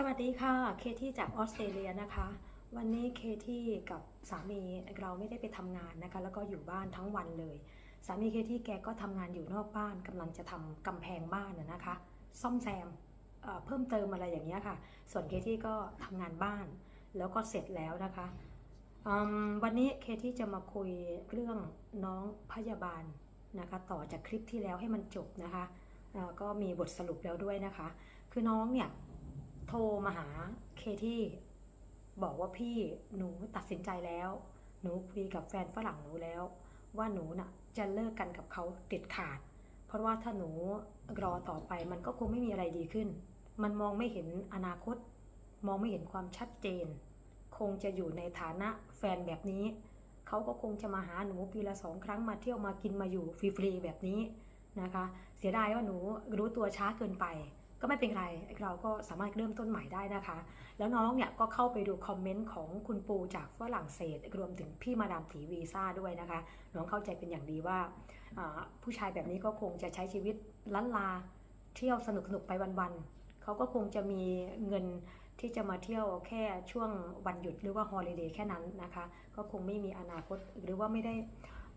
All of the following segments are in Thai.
สวัสดีค่ะ เคที่จากออสเตรเลียนะคะ วันนี้เคที่กับสามีเราไม่ได้ไปทำงานนะคะ แล้วก็อยู่บ้านทั้งวันเลย สามีเคที่แกก็ทำงานอยู่นอกบ้านกำลังจะทำกำแพงบ้านนะนะคะ ซ่อมแซมเพิ่มเติมอะไรอย่างเงี้ยค่ะ ส่วนเคที่ก็ทำงานบ้าน แล้วก็เสร็จแล้วนะคะ วันนี้เคที่จะมาคุยเรื่องน้องพยาบาลนะคะ ต่อจากคลิปที่แล้วให้มันจบนะคะ ก็มีบทสรุปแล้วด้วยนะคะ คือน้องเนี่ย โทรมาหาเคที่บอกว่าพี่หนูตัดสินใจแล้ว หนูคุยกับแฟนฝรั่งหนูแล้ว ว่าหนูน่ะจะเลิกกันกับเขาเด็ดขาด เพราะว่าถ้าหนูรอต่อไปมันก็คงไม่มีอะไรดีขึ้น มันมองไม่เห็นอนาคต มองไม่เห็นความชัดเจน คงจะอยู่ในฐานะแฟนแบบนี้ เขาก็คงจะมาหาหนูปีละสองครั้งมาเที่ยวมากินมาอยู่ฟรีๆแบบนี้นะคะ เสียดายว่าหนูรู้ตัวช้าเกินไป ก็ไม่เป็นไรเราก็สามารถเริ่มต้นใหม่ได้นะคะ แล้วน้องเนี่ยก็เข้าไปดูคอมเมนต์ของคุณปูจากฝรั่งเศส รวมถึงพี่มาดามถีวีซ่าด้วยนะคะ น้องเข้าใจเป็นอย่างดีว่า ผู้ชายแบบนี้ก็คงจะใช้ชีวิตล้านลาเที่ยวสนุกสนุกๆไปวันๆเขาก็คงจะมีเงินที่จะมาเที่ยวแค่ช่วงวันหยุดหรือว่าฮอลิเดย์แค่นั้นนะคะ ก็คงไม่มีอนาคตหรือว่าไม่ได้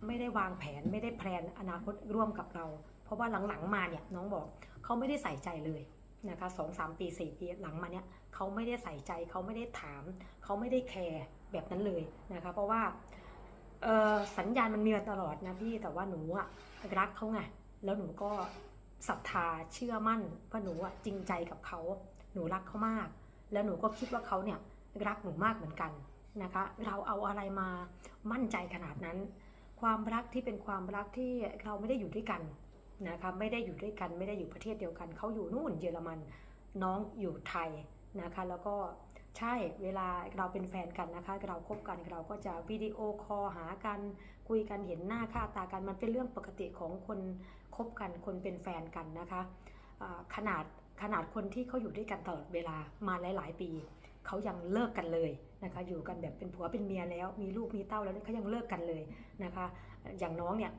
ไม่ได้วางแผนไม่ได้แพลนอนาคตร่วมกับเรา ราะว่าหลังๆมาเนี่ยน้องบอกเขาไม่ได้ใส่ใจเลยนะคะสองสามปีสี่ปีหลังมาเนี่ยเขาไม่ได้ใส่ใจเขาไม่ได้ถามเขาไม่ได้แคร์แบบนั้นเลยนะคะเพราะว่าสัญญาณมันมีมาตลอดนะพี่แต่ว่าหนูอะรักเขาไงแล้วหนูก็ศรัทธาเชื่อมั่นว่าหนูอะจริงใจกับเขาหนูรักเขามาก แล้วหนูก็คิดว่าเขาเนี่ยรักหนูมากเหมือนกันนะคะเราเอาอะไรมามั่นใจขนาดนั้น ความรักที่เป็นความรักที่เราไม่ได้อยู่ด้วยกัน นะคะไม่ได้อยู่ด้วยกันไม่ได้อยู่ประเทศเดียวกัน เขาอยู่นู่นเยอรมันน้องอยู่ไทยนะคะแล้วก็ใช่เวลาเราเป็นแฟนกันนะคะเราคบกันเราก็จะวิดีโอคอลหากันคุยกันเห็นหน้าค่าตากันมันเป็นเรื่องปกติของคนคบกันคนเป็นแฟนกันนะคะขนาดขนาดคนที่เขาอยู่ด้วยกันตลอดเวลามาหลาย ๆ ปีเขายังเลิกกันเลยนะคะอยู่กันแบบเป็นผัวเป็นเมียแล้ว มีลูกมีเต้าแล้วเขายังเลิกกันเลยนะคะ อย่างน้องเนี่ย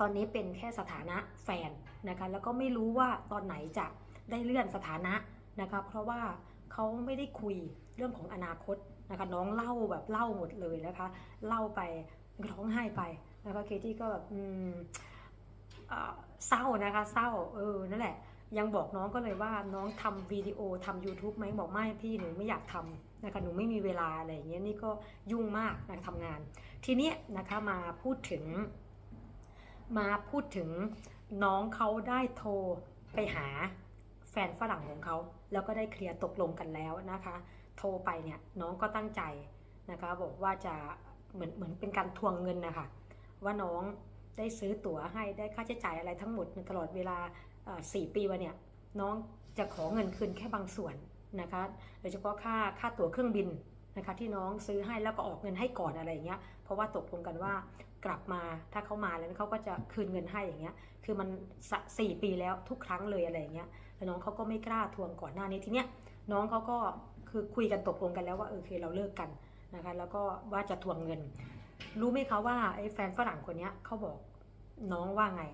ตอนนี้เป็นแค่สถานะแฟนนะคะแล้วก็ไม่รู้ว่าตอนไหนจะได้เลื่อนสถานะนะคะเพราะว่าเขาไม่ได้คุยเรื่องของอนาคตนะคะน้องเล่าแบบเล่าหมดเลยนะคะเล่าไปร้องไห้ไปนะคะเคที่ก็แบบอืมเศร้านะคะเศร้าเออนั่นแหละ ยังบอกน้องก็เลยว่าน้องทำวิดีโอทำ YouTube ไหมบอกไม่พี่หนูไม่อยากทำนะคะหนูไม่มีเวลาอะไรอย่างเงี้ยนี่ก็ยุ่งมากนะทำงาน ทีนี้นะคะมาพูดถึง มาพูดถึงน้องเขาได้โทรไปหาแฟนฝรั่งของเขา แล้วก็ได้เคลียร์ตกลงกันแล้วนะคะ โทรไปเนี่ยน้องก็ตั้งใจนะคะบอกว่าจะเหมือนเหมือนเป็นการทวงเงินนะคะว่าน้องได้ซื้อตั๋วให้ได้ค่าใช้จ่ายอะไรทั้งหมดตลอดเวลาอ่อสี่ปีวะเนี่ยน้องจะขอเงินคืนแค่บางส่วนนะคะโดยเฉพาะค่าค่าตั๋วเครื่องบินนะคะที่น้องซื้อให้แล้วก็ออกเงินให้ก่อนอะไรอย่างเงี้ย ราะว่าตกลงกันว่ากลับมาถ้าเขามาแล้วเขาก็จะคืนเงินให้อย่างเงี้ย คือมันสี่ปีแล้วทุกครั้งเลยอะไรอย่างเงี้ยแล้วน้องเขาก็ไม่กล้าทวงก่อนหน้านี้ทีเนี้ยน้องเขาก็คือคุยกันตกลงกันแล้วว่าเออโอเคเราเลิกกันนะคะแล้วก็ว่าจะทวงเงิน รู้ไหมคะว่าไอ้แฟนฝรั่งคนเนี้ยเขาบอกน้องว่าไง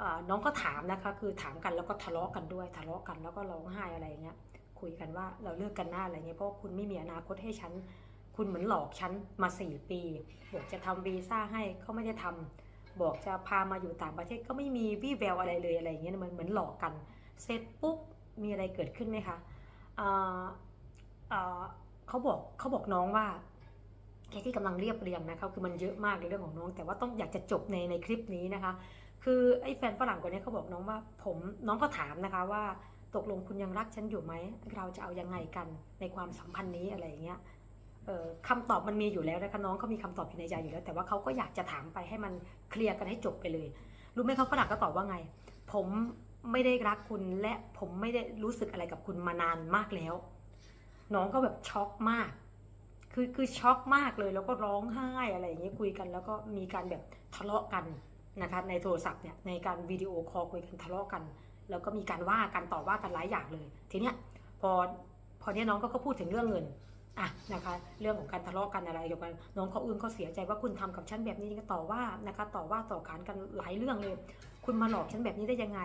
อ่อน้องก็ถามนะคะคือถามกันแล้วก็ทะเลาะกันด้วยทะเลาะกันแล้วก็ร้องไห้อะไรอย่างเงี้ยคุยกันว่าเราเลิกกันหน้าอะไรเงี้ยเพราะคุณไม่มีอนาคตให้ฉัน คุณเหมือนหลอกฉันมาสี่ปีบอกจะทำวีซ่าให้เขาไม่ได้ทำบอกจะพามาอยู่ต่างประเทศก็ไม่มีวี่แววอะไรเลยอะไรอย่างเงี้ยมันเหมือนหลอกกัน เสร็จปุ๊บมีอะไรเกิดขึ้นไหมคะเขาบอกเขาบอกน้องว่าแค่ที่กำลังเรียบเรียงนะคะคือมันเยอะมากในเรื่องของน้อง แต่ว่าต้องอยากจะจบในในคลิปนี้นะคะ คือไอ้แฟนฝรั่งคนนี้เขาบอกน้องว่า ผมน้องก็ถามนะคะว่าตกลงคุณยังรักฉันอยู่ไหมเราจะเอายังไงกันในความสัมพันธ์นี้อะไรอย่างเงี้ย คำตอบมันมีอยู่แล้วนะคะน้องเขามีคำตอบอยู่ในใจอยู่แล้ว แต่ว่าเขาก็อยากจะถามไปให้มันเคลียร์กันให้จบไปเลย รู้ไหมเขาฝรั่งก็ตอบว่าไง ผมไม่ได้รักคุณและผมไม่ได้รู้สึกอะไรกับคุณมานานมากแล้ว น้องก็แบบช็อกมาก คือคือช็อกมากเลยแล้วก็ร้องไห้อะไรอย่างเงี้ยคุยกัน แล้วก็มีการแบบทะเลาะกันนะคะในโทรศัพท์เนี่ยในการวิดีโอคอลคุยกันทะเลาะกัน แล้วก็มีการว่ากันต่อว่ากันหลายอย่างเลย ทีเนี้ยพอพอเนี้ยน้องก็พูดถึงเรื่องเงิน อะนะคะเรื่องของการทะเลาะกันอะไรเกี่ยวกับน้องเขาอึ้งเขาเสียใจว่าคุณทำกับฉันแบบนี้ก็ต่อว่านะคะต่อว่าต่อขานกันหลายเรื่องเลย คุณมาหลอกฉันแบบนี้ได้ยังไง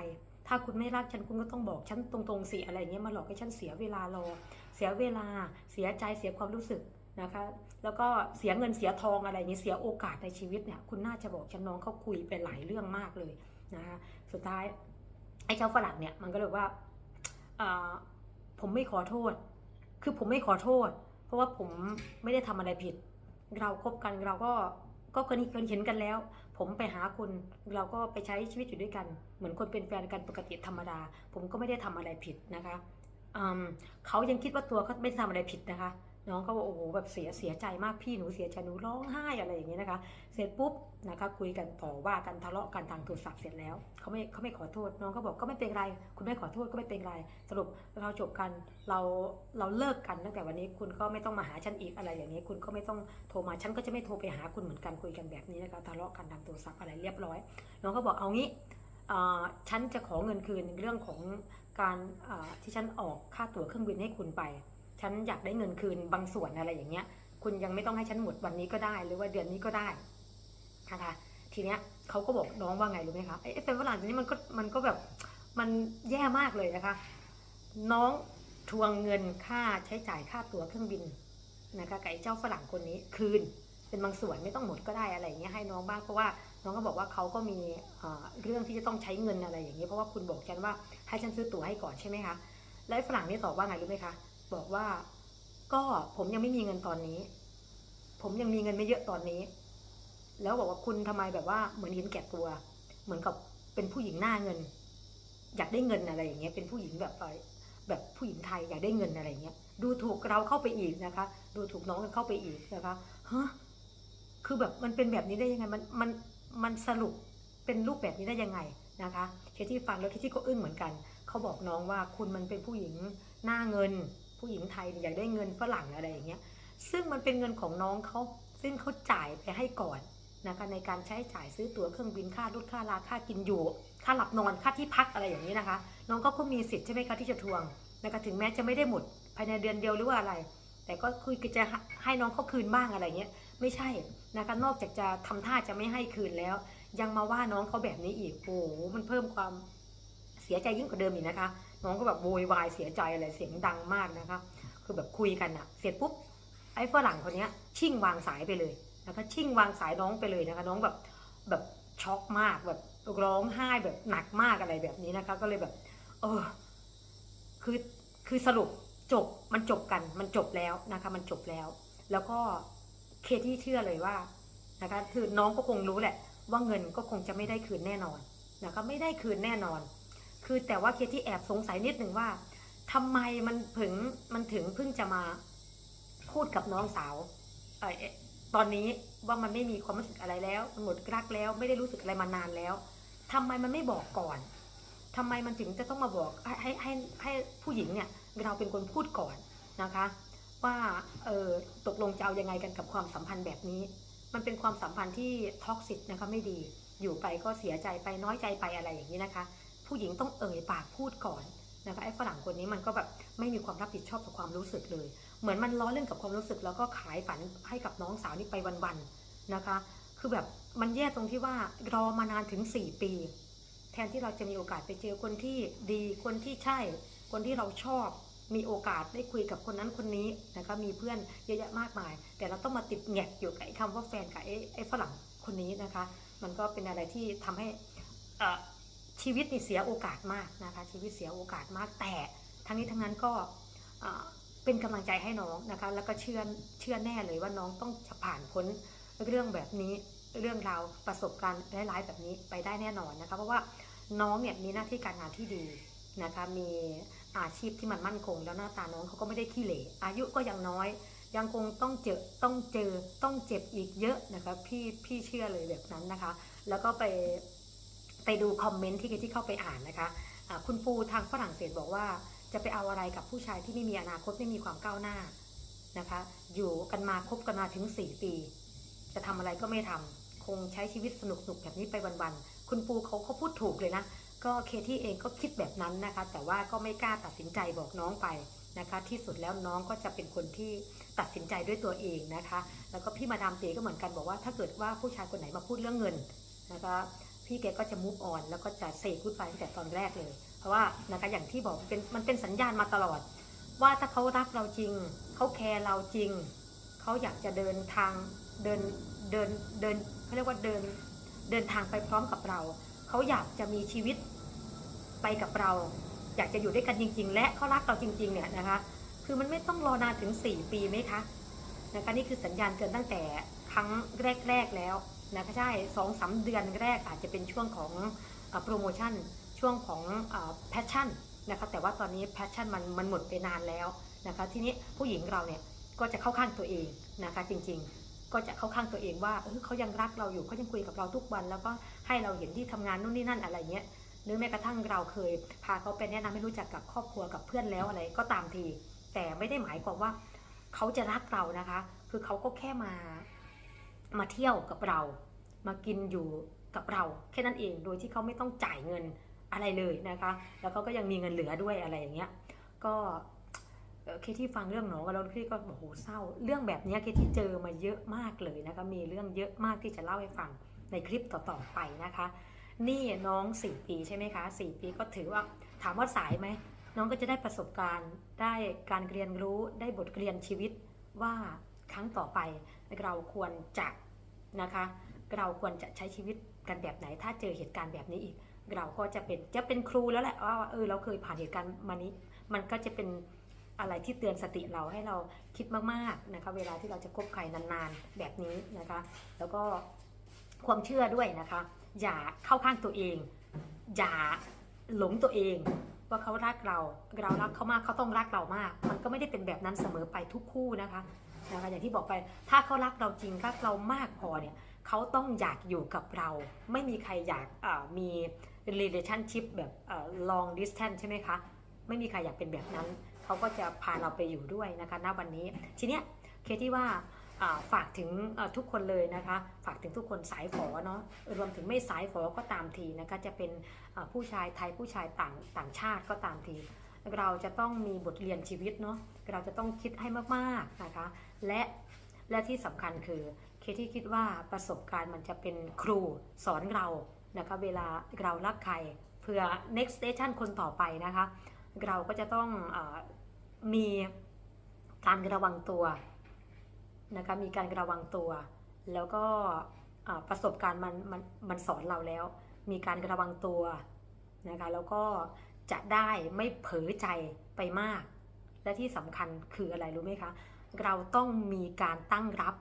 ถ้าคุณไม่รักฉันคุณก็ต้องบอกฉันตรงๆสิอะไรเงี้ยมาหลอกให้ฉันเสียเวลารอเสียเวลาเสียใจเสียความรู้สึกนะคะแล้วก็เสียเงินเสียทองอะไรเงี้ยเสียโอกาสในชีวิตเนี่ยคุณน่าจะบอกฉันน้องเขาคุยไปหลายเรื่องมากเลยนะคะสุดท้ายไอ้เจ้าฝรั่งเนี่ยมันก็เลยว่าอ่าผมไม่ขอโทษ คือผมไม่ขอโทษ ราะว่าผมไม่ได้ทำอะไรผิด เราคบกันเราก็ก็เคยเคยเห็นกันแล้ว ผมไปหาคุณเราก็ไปใช้ชีวิตอยู่ด้วยกัน เหมือนคนเป็นแฟนกันปกติธรรมดา ผมก็ไม่ได้ทำอะไรผิดนะคะเขายังคิดว่าตัวเขาไม่ได้ทำอะไรผิดนะคะ น้องก็บอกโอ้โหแบบเสียเสียใจมากพี่หนูเสียใจหนูร้องไห้อะไรอย่างเงี้ยนะคะ เสร็จปุ๊บนะคะคุยกันต่อว่ากันทะเลาะกันทางโทรศัพท์เสร็จแล้วเขาไม่เขาไม่ขอโทษ น้องก็บอกก็ไม่เป็นไร คุณไม่ขอโทษก็ไม่เป็นไร สรุปเราจบกันเราเราเลิกกันตั้งแต่วันนี้คุณก็ไม่ต้องมาหาฉันอีกอะไรอย่างนี้ คุณก็ไม่ต้องโทรมาฉันก็จะไม่โทรไปหาคุณเหมือนกันคุยกันแบบนี้นะคะทะเลาะกันทางโทรศัพท์อะไรเรียบร้อย น้องก็บอกเอางี้ฉันจะขอเงินคืนเรื่องของการที่ฉันออกค่าตั๋วเครื่องบินให้คุณไป ฉันอยากได้เงินคืนบางส่วนอะไรอย่างเงี้ย คุณยังไม่ต้องให้ฉันหมดวันนี้ก็ได้ หรือว่าเดือนนี้ก็ได้นะคะทีเนี้ยเขาก็บอกน้องว่าไงรู้ไหมคะไอ้แฟนฝรั่งตัวนี้มันก็มันก็แบบมันแย่มากเลยนะคะ น้องทวงเงินค่าใช้จ่ายค่าตั๋วเครื่องบินนะคะกับไอ้เจ้าฝรั่งคนนี้คืนเป็นบางส่วนไม่ต้องหมดก็ได้อะไรอย่างเงี้ยให้น้องบ้างเพราะว่าน้องก็บอกว่าเขาก็มีเรื่องที่จะต้องใช้เงินอะไรอย่างเงี้ยเพราะว่าคุณบอกฉันว่าให้ฉันซื้อตั๋วให้ก่อนใช่ไหมคะแล้วฝรั่งนี่ตอบว่าไงรู้ไหมคะ บอกว่า ก็ผมยังไม่มีเงินตอนนี้ ผมยังมีเงินไม่เยอะตอนนี้ แล้วบอกว่าคุณทำไมแบบว่าเหมือนเห็นแก่ตัว เหมือนกับเป็นผู้หญิงหน้าเงิน อยากได้เงินอะไรอย่างเงี้ยเป็นผู้หญิงแบบแบบผู้หญิงไทยอยากได้เงินอะไรอย่างเงี้ยดูถูกเราเข้าไปอีกนะคะ ดูถูกน้องกันเข้าไปอีกนะคะฮะคือแบบมันเป็นแบบนี้ได้ยังไงมันมันมันสรุปเป็นรูปแบบนี้ได้ยังไงนะคะเคที่ฟังแล้วเคที่ก็อึ้งเหมือนกัน เขาบอกน้องว่าคุณมันเป็นผู้หญิงหน้าเงิน ผู้หญิงไทยอยากได้เงินฝรั่งอะไรอย่างเงี้ยซึ่งมันเป็นเงินของน้องเขาซึ่งเขาจ่ายไปให้ก่อนนะคะในการใช้จ่ายซื้อตั๋วเครื่องบินค่ารถค่าราค่ากินอยู่ ค่าหลับนอนค่าที่พักอะไรอย่างนี้นะคะ น้องก็ก็มีสิทธิ์ใช่ไหมคะที่จะทวงนะคะถึงแม้จะไม่ได้หมดภายในเดือนเดียวหรือว่าอะไร แต่ก็คือจะให้น้องเขาคืนบ้างอะไรเงี้ยไม่ใช่นะคะนอกจากจะทำท่าจะไม่ให้คืนแล้ว ยังมาว่าน้องเขาแบบนี้อีกโอ้โหมันเพิ่มความเสียใจยิ่งกว่าเดิมอีกนะคะ น้องก็แบบโวยวายเสียใจอะไรเสียงดังมากนะคะ คือแบบคุยกันอะเสร็จปุ๊บไอ้ฝรั่งคนนี้ชิ่งวางสายไปเลยนะคะชิ่งวางสายน้องไปเลยนะคะ น้องแบบแบบช็อกมากแบบร้องไห้แบบหนักมากอะไรแบบนี้นะคะ ก็เลยแบบ เออ คือคือสรุปจบมันจบกันมันจบแล้วนะคะ มันจบแล้ว แล้วก็เคที่เชื่อเลยว่านะคะ คือน้องก็คงรู้แหละ ว่าเงินก็คงจะไม่ได้คืนแน่นอนนะคะ ไม่ได้คืนแน่นอน คือแต่ว่าเคที่แอบสงสัยนิดหนึ่งว่าทำไมมันถึงมันถึงเพิ่งจะมาพูดกับน้องสาวออตอนนี้ว่ามันไม่มีความรู้สึกอะไรแล้วมันหมดรักแล้ว ไม่ได้รู้สึกอะไรมานานแล้วทำไมมันไม่บอกก่อนทำไมมันถึงจะต้องมาบอกให้ให้ให้ให้ผู้หญิงเนี่ยเราเป็นคนพูดก่อนนะคะ ว่าเออตกลงจะเอายังไงกันกับความสัมพันธ์แบบนี้ มันเป็นความสัมพันธ์ที่ท็อกซิกนะคะไม่ดีอยู่ไปก็เสียใจไปน้อยใจไปอะไรอย่างนี้นะคะ ผู้หญิงต้องเอ่ยปากพูดก่อนนะคะไอ้ฝรั่งคนนี้มันก็แบบไม่มีความรับผิดชอบต่อความรู้สึกเลย เหมือนมันล้อเล่นกับความรู้สึก แล้วก็ขายฝันให้กับน้องสาวนี่ไปวันๆนะคะ คือแบบมันแย่ตรงที่ว่ารอมานานถึง 4 ปี แทนที่เราจะมีโอกาสไปเจอคนที่ดีคนที่ใช่ คนที่เราชอบ มีโอกาสได้คุยกับคนนั้นคนนี้นะคะมีเพื่อนเยอะแยะมากมาย แต่เราต้องมาติดแงกอยู่กับไอ้คำว่าแฟนกับไอ้ไอ้ฝรั่งคนนี้นะคะ มันก็เป็นอะไรที่ทำให้อ่อ ชีวิตนี่เสียโอกาสมากนะคะชีวิตเสียโอกาสมากแต่ทั้งนี้ทั้งนั้นก็เป็นกำลังใจให้น้องนะคะแล้วก็เชื่อเชื่อแน่เลยว่าน้องต้องจะผ่านพ้นเรื่องแบบนี้เรื่องราวประสบการณ์ร้ายๆแบบนี้ไปได้แน่นอนนะคะเพราะว่าน้องเนี่ยมีหน้าที่การงานที่ดีนะคะมีอาชีพที่มันมั่นคง แล้วหน้าตาน้องเขาก็ไม่ได้ขี้เหร่อายุก็ยังน้อย ยังคงต้องเจอต้องเจอต้องเจ็บอีกเยอะนะคะพี่พี่เชื่อเลยแบบนั้นนะคะ แล้วก็ไป ไปดูคอมเมนต์ที่ที่เข้าไปอ่านนะคะะคุณปูทางฝรั่งเศสบอกว่า จะไปเอาอะไรกับผู้ชายที่ไม่มีอนาคตไม่มีความก้าวหน้านะคะ อยู่กันมาคบกันมาถึง 4 ปี จะทำอะไรก็ไม่ทำคงใช้ชีวิตสนุกๆแบบนี้ไปวันๆคุณปูเขาเขาพูดถูกเลยนะก็เคที่เองก็คิดแบบนั้นนะคะ แต่ว่าก็ไม่กล้าตัดสินใจบอกน้องไปนะคะ ที่สุดแล้วน้องก็จะเป็นคนที่ตัดสินใจด้วยตัวเองนะคะ แล้วก็พี่มาดามเตก็เหมือนกันบอกว่าถ้าเกิดว่าผู้ชายคนไหนมาพูดเรื่องเงินนะคะ พี่แกก็จะมูฟออนแล้วก็จะเซพูดไปตั้งแต่ตอนแรกเลย เพราะว่านะคะอย่างที่บอกเป็นมันเป็นสัญญาณมาตลอด ว่าถ้าเขารักเราจริง เขาแคร์เราจริง เขาอยากจะเดินทางเดินเดินเดินเขาเรียกว่าเดินเดินทางไปพร้อมกับเรา เขาอยากจะมีชีวิตไปกับเรา อยากจะอยู่ด้วยกันจริง ๆ และเขารักเราจริงๆเนี่ยนะคะคือมันไม่ต้องรอนานถึง 4 ปีไหมคะนะคะนี่คือสัญญาณเตือนตั้งแต่ครั้งแรก ๆแล้ว นะคะใช่สองสามเดือนแรกอาจจะเป็นช่วงของโปรโมชั่นช่วงของแพชชั่นนะคะแต่ว่าตอนนี้แพชชั่นมันมันหมดไปนานแล้วนะคะทีนี้ผู้หญิงเราเนี่ยก็จะเข้าข้างตัวเองนะคะจริงๆ ก็จะเข้าข้างตัวเองว่าเออเขายังรักเราอยู่เขายังคุยกับเราทุกวัน แล้วก็ให้เราเห็นที่ทำงานนู่นนี่นั่นอะไรเงี้ยหรือแม้กระทั่งเราเคย พาเขาไปแนะนำให้รู้จักกับครอบครัวกับเพื่อนแล้วอะไรก็ตามที แต่ไม่ได้หมายความว่าเขาจะรักเรานะคะ คือเขาก็แค่มา มาเที่ยวกับเรา มากินอยู่กับเราแค่นั้นเองโดยที่เขาไม่ต้องจ่ายเงินอะไรเลยนะคะ แล้วเขาก็ยังมีเงินเหลือด้วยอะไรอย่างเงี้ยก็เคที่ฟังเรื่องหนอกับเราเคที่ก็บอกโหเศร้า เรื่องแบบนี้เคที่เจอมาเยอะมากเลยนะคะมีเรื่องเยอะมากที่จะเล่าให้ฟังในคลิปต่อๆไปนะคะ นี่น้องสี่ปีใช่ไหมคะสี่ปีก็ถือว่าถามว่าสายไหมน้องก็จะได้ประสบการณ์ ได้การเรียนรู้ได้บทเรียนชีวิตว่าครั้งต่อไป เราควรจะนะคะ เราควรจะใช้ชีวิตกันแบบไหน ถ้าเจอเหตุการณ์แบบนี้อีก เราก็จะเป็นจะเป็นครูแล้วแหละว่าเออเราเคยผ่านเหตุการณ์มานี้ มันก็จะเป็นอะไรที่เตือนสติเราให้เราคิดมากๆนะคะ เวลาที่เราจะคบใครนานๆแบบนี้นะคะ แล้วก็ความเชื่อด้วยนะคะ อย่าเข้าข้างตัวเอง อย่าหลงตัวเองว่าเขารักเรา เรารักเขามากเขาต้องรักเรามาก มันก็ไม่ได้เป็นแบบนั้นเสมอไปทุกคู่นะคะ นะคะอย่างที่บอกไปถ้าเขารักเราจริงรักเรามากพอเนี่ยเขาต้องอยากอยู่กับเรา ไม่มีใครอยากมี relationship แบบเอ่อ long distance ใช่ไหมคะ ไม่มีใครอยากเป็นแบบนั้น เขาก็จะพาเราไปอยู่ด้วยนะคะณวันนี้ ทีเนี้ยเคที่ว่าฝากถึงทุกคนเลยนะคะ ฝากถึงทุกคนสายฝอเนาะรวมถึงไม่สายฝอก็ตามทีนะคะจะเป็นผู้ชายไทยผู้ชายต่างต่างชาติก็ตามที เราจะต้องมีบทเรียนชีวิตเนาะเราจะต้องคิดให้มากๆนะคะ และและที่สำคัญคือเคที่คิดว่าประสบการณ์มันจะเป็นครูสอนเรานะคะเวลาเรารักใครเพื่อ next station คนต่อไปนะคะ เราก็จะต้องอมีการระวังตัวนะคะมีการระวังตัว แล้วก็ประสบการณ์มันมันมันสอนเราแล้ว มีการระวังตัวนะคะแล้วก็จะได้ไม่เผลอใจไปมาก และที่สำคัญคืออะไรรู้ไหมคะ เราต้องมีการตั้งรับ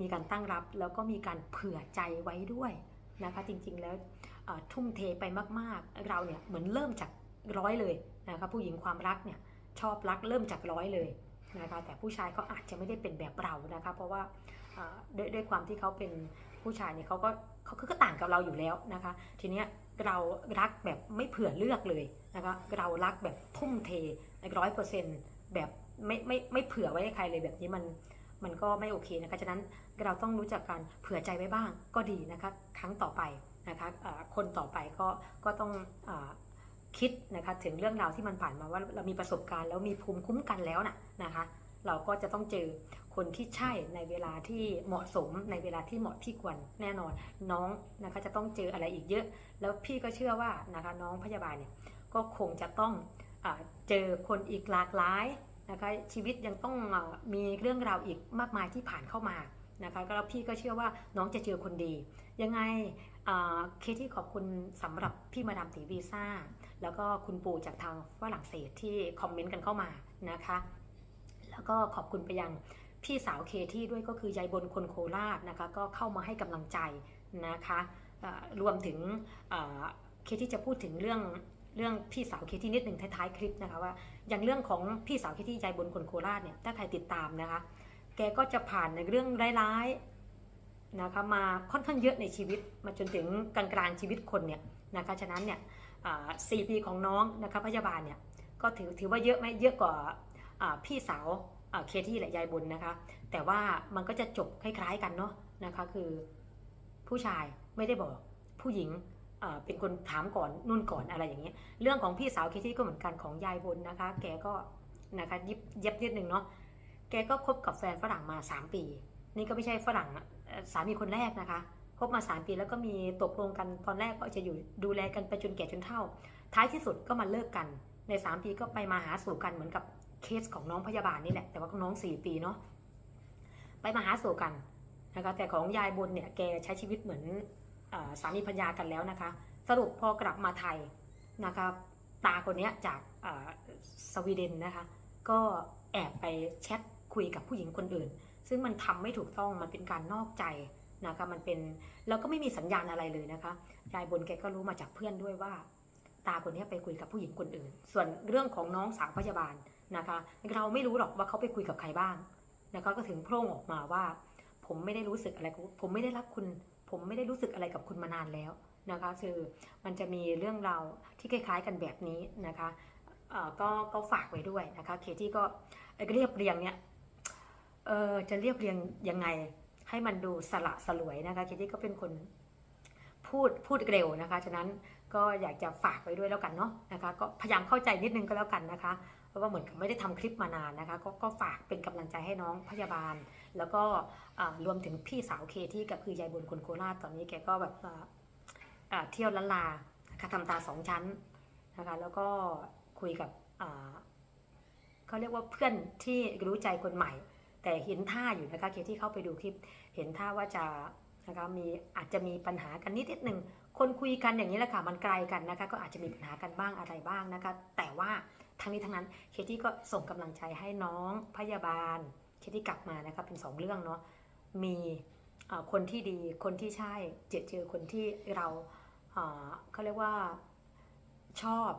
มีการตั้งรับแล้วก็มีการเผื่อใจไว้ด้วยนะคะจริงๆแล้วทุ่มเทไปมากๆ เราเนี่ยเหมือนเริ่มจากร้อยเลยนะคะผู้หญิงความรักเนี่ยชอบรักเริ่มจากร้อยเลยนะคะแต่ผู้ชายเขาอาจจะไม่ได้เป็นแบบเรานะคะเพราะว่าด้วยด้วยความที่เขาเป็นผู้ชายเนี่ยเขาก็เขาก็ต่างกับเราอยู่แล้วนะคะทีเนี้ยเรารักแบบไม่เผื่อเลือกเลยนะคะเรารักแบบทุ่มเทร้อยเปอร์เซ็นต์แบบ ไม่ไม่ไม่เผื่อไว้ให้ใครเลยแบบนี้มันมันก็ไม่โอเคนะคะฉะนั้นเราต้องรู้จักการเผื่อใจไว้บ้างก็ดีนะคะครั้งต่อไปนะคะคนต่อไปก็ก็ต้องอคิดนะคะถึงเรื่องราวที่มันผ่านมาว่าเรามีประสบการณ์แล้วมีภูมิคุ้มกันแล้วนะนะคะเราก็จะต้องเจอคนที่ใช่ในเวลาที่เหมาะสมในเวลาที่เหมาะที่ควรแน่นอนน้องนะคะจะต้องเจออะไรอีกเยอะ แล้วพี่ก็เชื่อว่านะคะน้องพยาบาลเนี่ยก็คงจะต้องอเจอคนอีกหลากหลาย นะคะชีวิตยังต้องมีเรื่องราวอีกมากมายที่ผ่านเข้ามานะคะก็แล้วพี่ก็เชื่อว่าน้องจะเจอคนดี ยังไงเคที่ขอบคุณสำหรับพี่มาดามตีวีซ่า แล้วก็คุณปู่จากทางฝรั่งเศสที่คอมเมนต์กันเข้ามานะคะ แล้วก็ขอบคุณไปยังพี่สาวเคที่ด้วยก็คือยายบนคนโคราชนะคะ ก็เข้ามาให้กำลังใจนะคะรวมถึงเอ่อเคที่จะพูดถึงเรื่อง เรื่องพี่สาวเคที่นิดหนึ่งท้ายๆคลิปนะคะว่าอย่างเรื่องของพี่สาวเคที่ยายบนคนโคราชเนี่ยถ้าใครติดตามนะคะ แกก็จะผ่านในเรื่องร้ายๆนะคะมาค่อนข้างเยอะในชีวิตมาจนถึงกลางๆชีวิตคนเนี่ยนะคะฉะนั้นเนี่ยสี่ปีของน้องนะคะพยาบาลเนี่ยก็ถือถือว่าเยอะไหมเยอะกว่าพี่สาวเคที่และยายบุญนะคะ แต่ว่ามันก็จะจบคล้ายๆกันเนาะนะคะคือผู้ชายไม่ได้บอกผู้หญิง เป็นคนถามก่อนนุ่นก่อนอะไรอย่างเงี้ยเรื่องของพี่สาวเคที่ก็เหมือนกันของยายบุญนะคะ แกก็นะคะยิบเย็บนิดนึงเนาะแกก็คบกับแฟนฝรั่งมา 3 ปี นี่ก็ไม่ใช่ฝรั่งสามีคนแรกนะคะคบมาสามปีแล้วก็มีตกลงกันตอนแรกก็จะอยู่ดูแลกันไปจนแก่จนเฒ่า ท้ายที่สุดก็มาเลิกกัน ใน 3 ปีก็ไปมาหาสู่กันเหมือนกับเคสของน้องพยาบาลนี่แหละแต่ว่าน้อง 4 ปีเนาะไปมาหาสู่กันนะคะแต่ของยายบนเนี่ยแกใช้ชีวิตเหมือน สามีพัญญากันแล้วนะคะ สรุปพอกลับมาไทยนะคะตาคนนี้จากสวีเดนนะคะ ก็แอบไปแชทคุยกับผู้หญิงคนอื่น ซึ่งมันทำไม่ถูกต้องมันเป็นการนอกใจนะคะมันเป็นแล้วก็ไม่มีสัญญาณอะไรเลยนะคะยายบนแกก็รู้มาจากเพื่อนด้วยว่า ตาคนนี้ไปคุยกับผู้หญิงคนอื่น ส่วนเรื่องของน้องสาวพยาบาลนะคะ เราไม่รู้หรอกว่าเขาไปคุยกับใครบ้างนะคะก็ถึงโพร่งออกมาว่า ผมไม่ได้รู้สึกอะไรผมไม่ได้รักคุณ ผมไม่ได้รู้สึกอะไรกับคุณมานานแล้วนะคะคือมันจะมีเรื่องราวที่คล้ายๆกันแบบนี้นะคะเออก็ก็ฝากไว้ด้วยนะคะเคที่ก็เรียบเรียงเนี่ยเออจะเรียบเรียงยังไงให้มันดูสละสลวยนะคะเคที่ก็เป็นคนพูดพูดเร็วนะคะ ฉะนั้นก็อยากจะฝากไว้ด้วยแล้วกันเนาะนะคะ ก็พยายามเข้าใจนิดนึงก็แล้วกันนะคะ ราะว่าเหมือนไม่ได้ทำคลิปมานานนะคะก็ก็ฝากเป็นกำลังใจให้น้องพยาบาล แล้วก็รวมถึงพี่สาวเคที่กับคือยายบุญคนโคราชตอนนี้แกก็แบบเที่ยวละลานะคะทำตาสองชั้นนะคะแล้วก็คุยกับเขาเรียกว่าเพื่อนที่รู้ใจคนใหม่ แต่เห็นท่าอยู่นะคะเคที่เข้าไปดูคลิปเห็นท่าว่าจะนะคะมีอาจจะมีปัญหากันนิดนิดหนึ่งคนคุยกันอย่างนี้แหละค่ะมันไกลกันนะคะก็อาจจะมีปัญหากันบ้างอะไรบ้างนะคะแต่ว่า ทั้งนี้ทั้งนั้นเคที่ก็ส่งกำลังใจให้น้องพยาบาล เคที่กลับมานะคะเป็นสองเรื่องเนาะมีคนที่ดีคนที่ใช่เจอเจอคนที่เราเขาเรียกว่าชอบ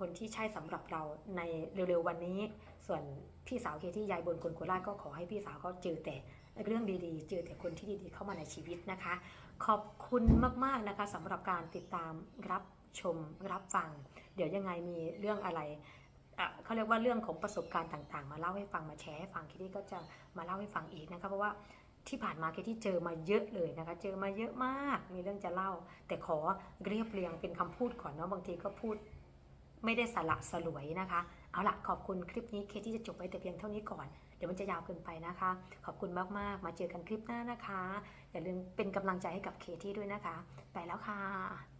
คนที่ใช่สำหรับเราในเร็วๆวันนี้ ส่วนพี่สาวเคที่ยายบนคนโคราชก็ขอให้พี่สาวเขาเจอแต่เรื่องดีๆ เจอแต่คนที่ดีๆ เข้ามาในชีวิตนะคะ ขอบคุณมากๆนะคะสำหรับการติดตามรับชมรับฟัง เดี๋ยวยังไงมีเรื่องอะไร เขาเรียกว่าเรื่องของประสบการณ์ต่างๆ มาเล่าให้ฟังมาแชร์ให้ฟังคิดดี้ก็จะมาเล่าให้ฟังอีกนะคะเพราะว่าที่ผ่านมาคิดที่เจอมาเยอะเลยนะคะ เจอมาเยอะมาก มีเรื่องจะเล่า แต่ขอเรียบเรียงเป็นคำพูดก่อนเนาะ บางทีก็พูดไม่ได้สละสลวยนะคะ เอาล่ะขอบคุณคลิปนี้เคที่จะจบไว้แต่เพียงเท่านี้ก่อน เดี๋ยวมันจะยาวเกินไปนะคะ ขอบคุณมากๆ มาเจอกันคลิปหน้านะคะ อย่าลืมเป็นกำลังใจให้กับเคที่ด้วยนะคะ ไปแล้วค่ะ